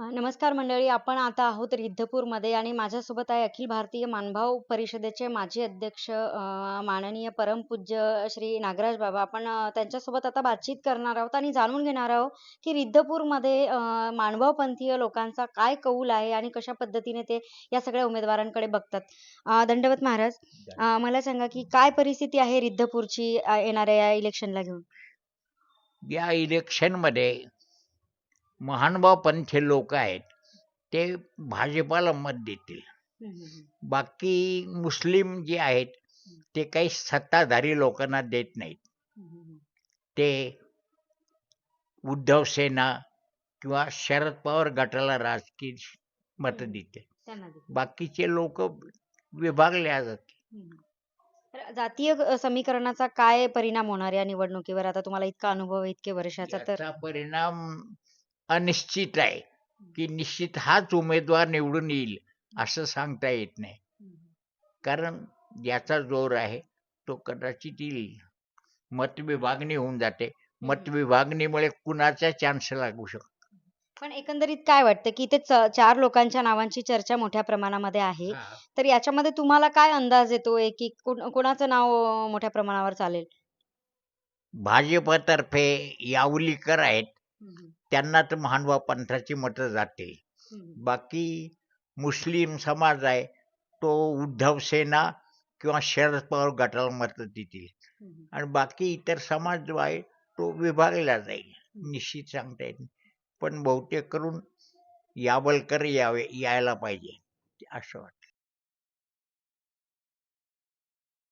नमस्कार मंडळी. आपण आता आहोत रिद्धपूरमध्ये आणि माझ्यासोबत आहे अखिल भारतीय मानभाव परिषदेचे माजी अध्यक्ष माननीय परमपूज्य श्री नागराज बाबा. आपण त्यांच्यासोबत आता बातचीत करणार आहोत आणि जाणून घेणार आहोत, की रिद्धपूरमध्ये मानभावपंथीय लोकांचा काय कौल आहे आणि कशा पद्धतीने ते या सगळ्या उमेदवारांकडे बघतात. दंडवत महाराज. मला सांगा, की काय परिस्थिती आहे रिद्धपूरची येणाऱ्या या इलेक्शनला घेऊन? या इलेक्शनमध्ये महानुभाव पंथी लोक आहेत ते भाजपाला मत देतील. बाकी मुस्लिम जे आहेत ते काही सत्ताधारी लोकांना देत नाहीत. ते उद्धव सेना किंवा शरद पवार गटाला राजकीय मत. देते. बाकीचे लोक विभागले जातात जातीय समीकरणाचा काय परिणाम होणार या निवडणुकीवर? आता तुम्हाला इतका अनुभव आहे, इतके वर्षाचा तर परिणाम अनिश्चित आहे की निश्चित हाच उमेदवार निवडून येईल असं सांगता येत नाही. कारण ज्याचा जोर आहे तो कदाचित येईल. मतविभागणी होऊन जाते. मतविभागणीमुळे कुणाचा चान्स लागू शकतो? पण एकंदरीत काय वाटतं, की इथे चार लोकांच्या नावांची चर्चा मोठ्या प्रमाणामध्ये आहे. तर याच्यामध्ये तुम्हाला काय अंदाज येतोय, की कुण कुणाचं नाव मोठ्या प्रमाणावर चालेल? भाजपतर्फे यावलीकर आहेत. त्यांना तर महानुभाव पंथाची मतं जातील बाकी मुस्लिम समाज आहे तो उद्धव सेना किंवा शरद पवार गटाला मतं देतील. आणि बाकी इतर समाज जो आहे तो विभागला जाईल निश्चित सांगता नाही. पण बहुतेक करून यावलकर यावे यायला पाहिजे असं वाटतं.